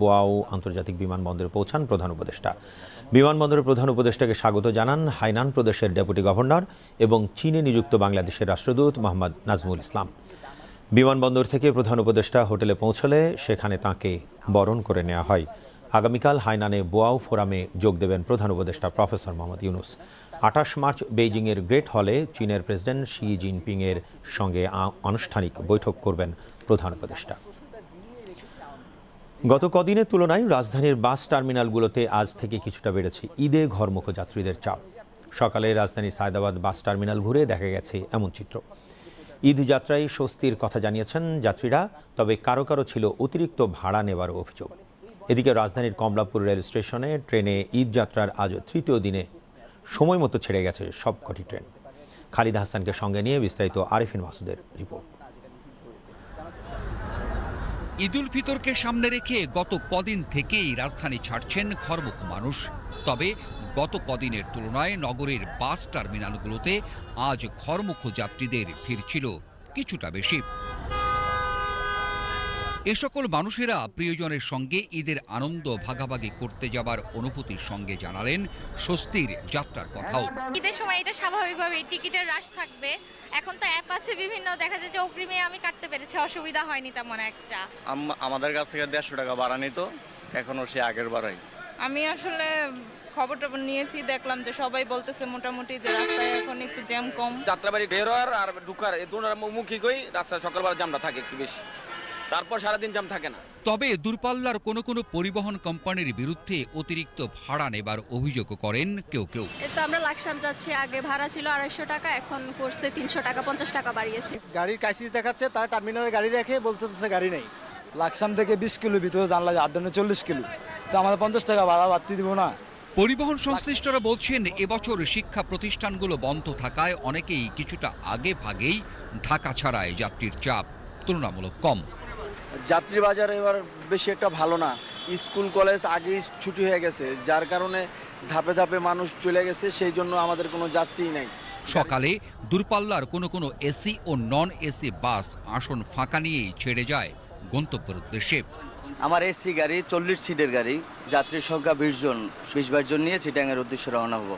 Boao আন্তর্জাতিক বিমানবন্দরে পৌঁছান প্রধান উপদেষ্টা। বিমানবন্দরের প্রধান উপদেষ্টাকে স্বাগত জানান হাইনান প্রদেশের ডেপুটি গভর্নর এবং চীনে নিযুক্ত বাংলাদেশের রাষ্ট্রদূত মোহাম্মদ নাজমুল ইসলাম। বিমানবন্দর থেকে প্রধান উপদেষ্টা হোটেলে পৌঁছলে সেখানে তাকে বরণ করে নেওয়া হয়। আগামীকাল হাইনানে বোয়াও ফোরামে যোগ দেবেন প্রধান উপদেষ্টা প্রফেসর মোহাম্মদ ইউনুস। আঠাশ মার্চ বেইজিংয়ের গ্রেট হলে চীনের প্রেসিডেন্ট শি জিনপিংয়ের সঙ্গে আনুষ্ঠানিক বৈঠক করবেন প্রধান উপদেষ্টা। গত কদিনের তুলনায় রাজধানীর বাস টার্মিনালগুলোতে আজ থেকে কিছুটা বেড়েছে। ঈদে ঘরমুখ যাত্রীদের চাপ। সকালে রাজধানীর সায়দাবাদ বাস টার্মিনাল ঘুরে দেখা গেছে এমন চিত্র। ঈদ যাত্রায় স্বস্তির কথা জানিয়েছেন যাত্রীরা, তবে কারও কারও ছিল অতিরিক্ত ভাড়া নেবার অভিযোগ। এদিকে রাজধানীর কমলাপুর রেল স্টেশনে ট্রেনে ঈদ যাত্রার আজ তৃতীয় দিনে সময় মতো ছেড়ে গেছে সবকটি ট্রেন। খালিদ হাসানকে সঙ্গে নিয়ে বিস্তারিত আরিফিন মাসুদের রিপোর্ট। ঈদুল ফিতরকে সামনে রেখে গত কদিন থেকেই রাজধানী ছাড়ছেন খরমুখ মানুষ। তবে গত কদিনের তুলনায় নগরের বাস টার্মিনালগুলোতে আজ খরমুখ যাত্রীদের ফিরছিল কিছুটা বেশি। এ সকল মানুষেরা প্রিয়জনের সঙ্গে ঈদের আনন্দ ভাগাভাগি করতে যাবার অনুভূতির সঙ্গে জানালেন স্বস্তির যাত্রার কথাও। ঈদের সময় এটা স্বাভাবিকভাবে টিকিটের রাশ থাকবে। এখন তো অ্যাপ আছে বিভিন্ন দেখা যায় যে অগ্রিমে আমি কাটতে পেরেছি অসুবিধা হয়নি তেমন একটা। আমাদের কাছ থেকে দেড়শো টাকা ভাড়া নিত এখনও সে আগের বাড়াই আমি আসলে খবর টবর নিয়েছি দেখলাম যে সবাই বলতেছে মোটামুটি যে রাস্তায় এখন একটু জ্যাম কম। যাত্রাবাড়ি বের হওয়ার আর ঢুকার এই দুটার মুখোমুখি রাস্তায় সকালবেলা জামটা থাকে একটু বেশি। তারপর সারাদিন জাম থাকে না। তবে দূরপাল্লার কোনো কোনো পরিবহন কোম্পানির বিরুদ্ধে অতিরিক্ত ভাড়া নেবার অভিযোগও করেন কেউ কেউ। তো আমরা লাকসাম যাচ্ছি। আগে ভাড়া ছিল আড়াইশো টাকা এখন করছে তিনশো টাকা পঞ্চাশ টাকা বাড়িয়েছে। গাড়ির ক্রাইসিস দেখাচ্ছে তারা টার্মিনালে গাড়ি রেখে বলতেছে গাড়ি নেই। লাকসাম থেকে বিশ কিলো ভিতরে জানলা আট জন্য চল্লিশ কিলো। তো আমাদের পঞ্চাশ টাকা ভাড়া বাড়তি দিব না। পরিবহন সংশ্লিষ্টরা বলছেন এবছর শিক্ষা প্রতিষ্ঠানগুলো বন্ধ থাকায় অনেকেই কিছুটা আগে ভাগেই ঢাকা ছাড়ায় যাত্রীর চাপ তুলনামূলক কম। যাত্রী বাজার এবার বেশি একটা ভালো না। স্কুল কলেজ আগেই ছুটি হয়ে গেছে যার কারণে ধাপে ধাপে মানুষ চলে গেছে সেই জন্য আমাদের কোনো যাত্রী নাই। সকালে দূরপাল্লার কোনো কোনো এসি ও নন এসি বাস আসন ফাঁকা নিয়েই ছেড়ে যায় গন্তব্যের উদ্দেশ্যে। আমার এসি গাড়ি চল্লিশ সিটের গাড়ি যাত্রীর সংখ্যা বিশ জন বিশ বাইশ জন নিয়ে চিটাঙের উদ্দেশ্যে রওনা হব।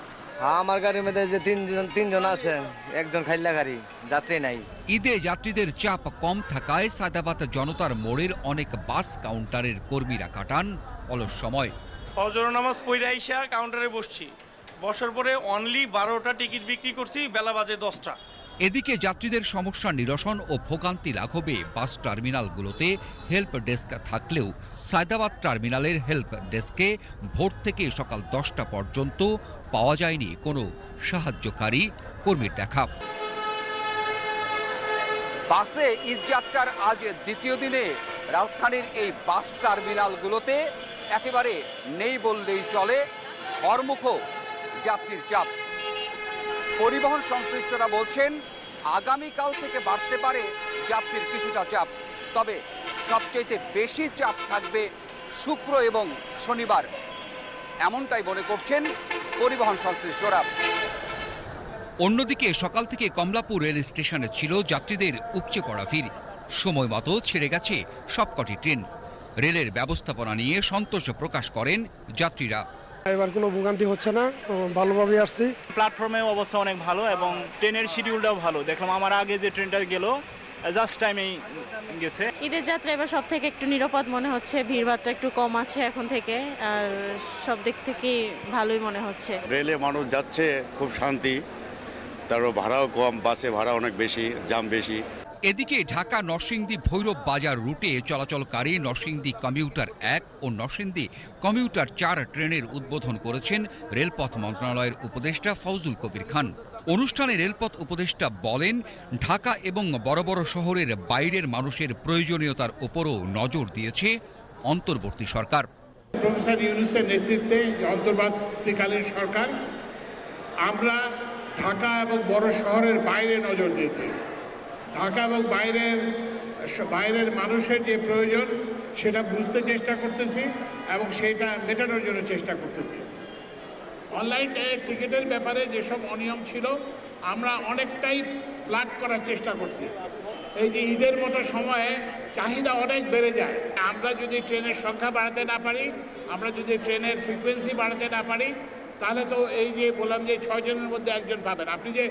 হ্যাঁ আমার গাড়ির মধ্যে যে তিনজন তিনজন আছে একজন খাইলা গাড়ি যাত্রী নাই। ঈদে যাত্রীদের চাপ কম থাকায় সাদাবাত জনতার মোড়ের অনেক বাস কাউন্টারের কর্মীরা কাটান অলস সময়। ফজর নামাজ পড়ে আইসা কাউন্টারে বসছি। বসার পরে অনলি বারোটা টিকিট বিক্রি করছি বেলা বাজে দশটা। এদিকে যাত্রীদের সমস্যা নিরসন ও ভোগান্তি লাঘবে। বাস টার্মিনালগুলোতে হেল্প ডেস্ক থাকলেও সায়দাবাদ টার্মিনালের হেল্প ডেস্কে ভোর থেকে সকাল দশটা পর্যন্ত পাওয়া যায়নি কোনো সাহায্যকারী কর্মীর দেখা। বাসে ঈদযাত্রার আজ দ্বিতীয় দিনে রাজধানীর এই বাস টার্মিনালগুলোতে একেবারে নেই বললেই চলে। ঘরমুখ যাত্রীর চাপ। পরিবহন সংশ্লিষ্টরা বলছেন, আগামীকাল থেকে বাড়তে পারে যাত্রীর কিছুটা চাপ। তবে সবচেয়ে বেশি চাপ থাকবে শুক্র এবং শনিবার। এমনটাই মনে করছেন পরিবহন সংশ্লিষ্টরা। অন্যদিকে সকাল থেকে কমলাপুর রেল স্টেশনে ছিল যাত্রীদের উপচে পড়া ভিড়। সময় মতো ছেড়ে গেছে সবকটি ট্রেন। রেলের ব্যবস্থাপনা নিয়ে সন্তোষ প্রকাশ করেন যাত্রীরা। এবার কোনো ভোগান্তি হচ্ছে না ভালোভাবে আসছি। প্ল্যাটফর্মের অবস্থা অনেক ভালো এবং ট্রেনের শিডিউলটাও ভালো। দেখলাম আমার আগে যে ট্রেনটা গেল জাস্ট টাইমেই গেছে। ঈদের যাত্রা এবার সব থেকে একটু নিরাপদ মনে হচ্ছে ভিড়ভাড়টা একটু কম আছে এখন থেকে আর সব দিক থেকেই ভালোই মনে হচ্ছে। রেলে মানুষ যাচ্ছে খুব শান্তি। তারপর ভাড়াও কম বাসে ভাড়া অনেক বেশি জাম বেশি। এদিকে ঢাকা নরসিংদী ভৈরব বাজার রুটে চলাচলকারী নরসিংদী কমিউটার এক ও নরসিংদী কমিউটার চার ট্রেনের উদ্বোধন করেছেন রেলপথ মন্ত্রণালয়ের উপদেষ্টা ফৌজুল কবির খান। অনুষ্ঠানে রেলপথ উপদেষ্টা বলেন, ঢাকা এবং বড় বড় শহরের বাইরের মানুষের প্রয়োজনীয়তার উপরও নজর দিয়েছে অন্তর্বর্তী সরকার। প্রফেসর ইউনুসের নেতৃত্বে অন্তর্বর্তীকালীন সরকার আমরা ঢাকা এবং বড় শহরের বাইরে নজর দিয়েছি। ঢাকা এবং বাইরের বাইরের মানুষের যে প্রয়োজন, সেটা বুঝতে চেষ্টা করতেছি এবং সেটা মেটানোর জন্য চেষ্টা করতেছি। অনলাইন টিকিটের ব্যাপারে যেসব অনিয়ম ছিল, আমরা অনেকটাই প্লাগ করার চেষ্টা করছি। এই যে ঈদের মতো সময়ে চাহিদা অনেক বেড়ে যায়। আমরা যদি ট্রেনের সংখ্যা বাড়াতে না পারি, আমরা যদি ট্রেনের ফ্রিকোয়েন্সি বাড়াতে না পারি, তাহলে তো এই যে বললাম যে ছয় জনের মধ্যে একজন পাবেন। আপনি যে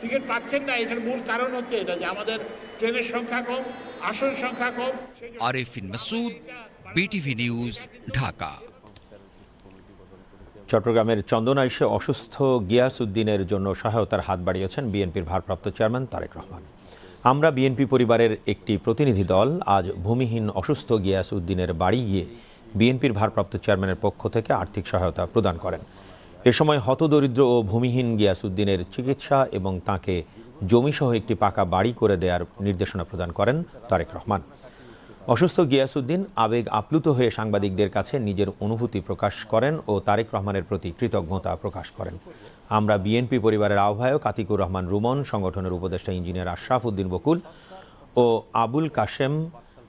টিকিট পাচ্ছেন না এটার মূল কারণ হচ্ছে এটা যে আমাদের ট্রেনের সংখ্যা কম আসন সংখ্যা কম আরেফিন মাসুদ বিটিভি নিউজ ঢাকা। চট্টগ্রামের চন্দনাইশে অসুস্থ গিয়াস উদ্দিনের জন্য সহায়তার হাত বাড়িয়েছেন বিএনপির ভারপ্রাপ্ত চেয়ারম্যান তারেক রহমান। আমরা বিএনপি পরিবারের একটি প্রতিনিধি দল আজ ভূমিহীন অসুস্থ গিয়াস উদ্দিনের বাড়ি গিয়ে বিএনপির ভারপ্রাপ্ত চেয়ারম্যানের পক্ষ থেকে আর্থিক সহায়তা প্রদান করেন। এ সময় হতদরিদ্র ও ভূমিহীন গিয়াস উদ্দিনের চিকিৎসা এবং তাকে জমিসহ একটি পাকা বাড়ি করে দেওয়ার নির্দেশনা প্রদান করেন তারেক রহমান। অসুস্থ গিয়াসউদ্দিন আবেগ আপ্লুত হয়ে সাংবাদিকদের কাছে নিজের অনুভূতি প্রকাশ করেন ও তারেক রহমানের প্রতি কৃতজ্ঞতা প্রকাশ করেন। আমরা বিএনপি পরিবারের আহ্বায়ক আতিকুর রহমান রুমন, সংগঠনের উপদেষ্টা ইঞ্জিনিয়ার আশরাফ উদ্দিন বকুল ও আবুল কাশেম,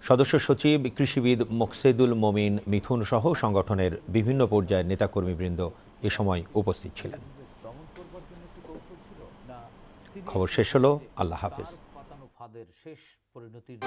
সদস্য সচিব, কৃষিবিদ মোকসেদুল মমিন মিথুন সহ সংগঠনের বিভিন্ন পর্যায়ের নেতাকর্মীবৃন্দ এ সময় উপস্থিত ছিলেন। খবর শেষ হলো। আল্লাহ হাফেজ। শেষ পরিণতির